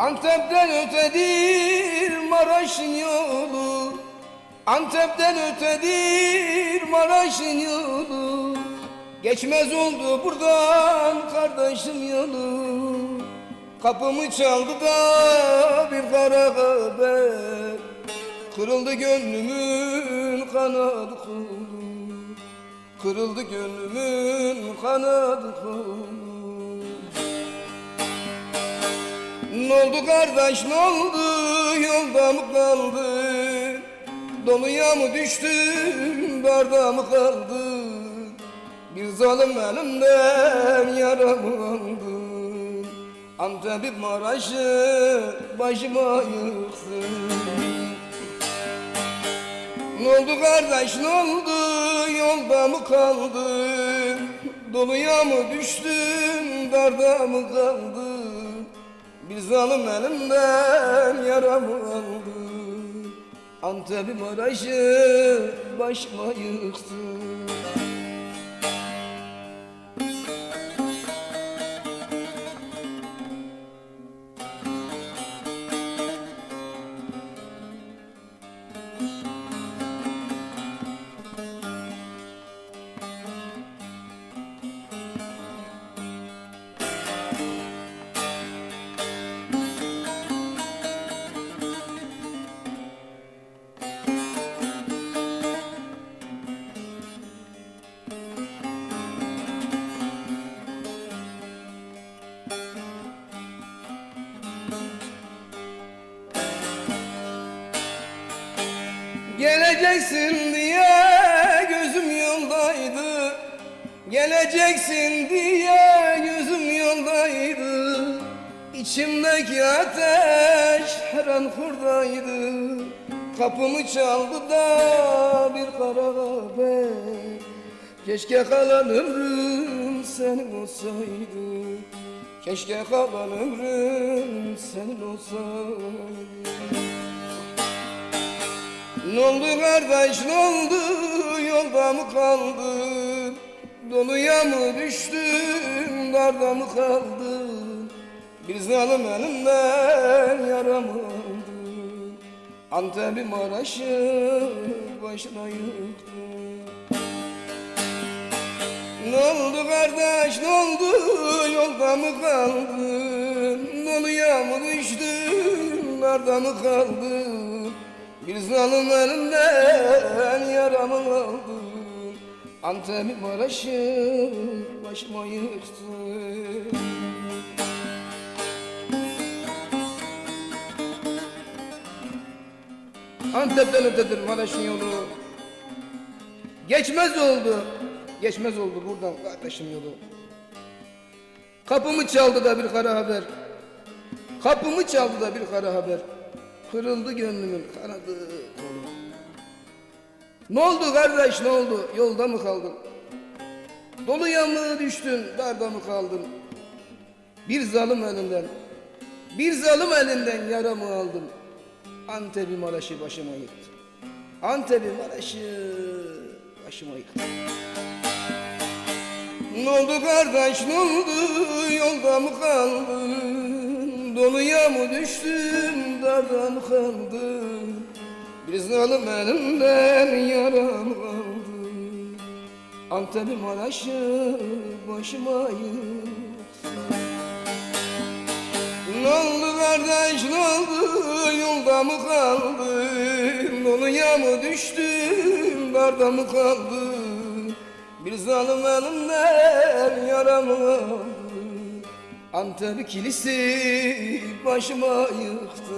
Antep'ten ötedir Maraş'ın yolu. Antep'ten ötedir Maraş'ın yolu. Geçmez oldu buradan kardeşim yolu. Kapımı çaldı da bir kara haber. Kırıldı gönlümün kanadı kolu. Kırıldı gönlümün kanadı kolu ne oldu kardeş ne oldu? Yolda mı kaldı? Doluya mı düştün darda mı kaldı? Bir zalim elimden yaramı aldı Antep'i Maraş'ı başıma yıksın ne oldu kardeş ne oldu? Yolda mı kaldın? Doluya mı düştün darda mı kaldın Bir zalim elimden yaramı aldı Antep'i Maraş'ı başıma yıktı Geleceksin diye gözüm yoldaydı. Geleceksin diye gözüm yoldaydı. İçimdeki ateş her an kurdaydı Kapımı çaldı da bir kara haber Keşke kalan ömrüm senin olsaydı. Keşke kalan ömrüm senin olsaydı ne oldu kardeş ne oldu? Yolda mı kaldın? Doluya mı düştün darda mı kaldın? Bir zalim elimden yaramı aldı Antep'i Maraş'ı başına yıktı ne oldu kardeş ne oldu? Yolda mı kaldın? Doluya mı düştün darda mı kaldın Bir zalim elinden yaramı aldın. Antep'i Maraş'ı başıma yıktı Antep'ten ötedir Maraş'ın yolu. Geçmez oldu. Geçmez oldu buradan kardeşim yolu. Kapımı çaldı da bir kara haber. Kapımı çaldı da bir kara haber Kırıldı gönlümün kanadı. Kolu Ne oldu kardeş ne oldu? Yolda mı kaldın? Doluya mı düştün darda mı kaldın? Bir zalim elinden Bir zalim elinden yaramı aldım Antep'i Maraş'ı başıma yıktı Antep'i Maraş'ı başıma yıktı Ne oldu kardeş ne oldu? Yolda mı kaldın Doluya mı düştün darda mı kaldın? Bir zalim elimden yaram aldı Antep'i Maraş'ı başıma ne oldu kardeş ne oldu? Yolda mı kaldın? Doluya mı düştün darda mı kaldın? Bir zalim elimden yaramı aldı Antep kilisi başıma yıktı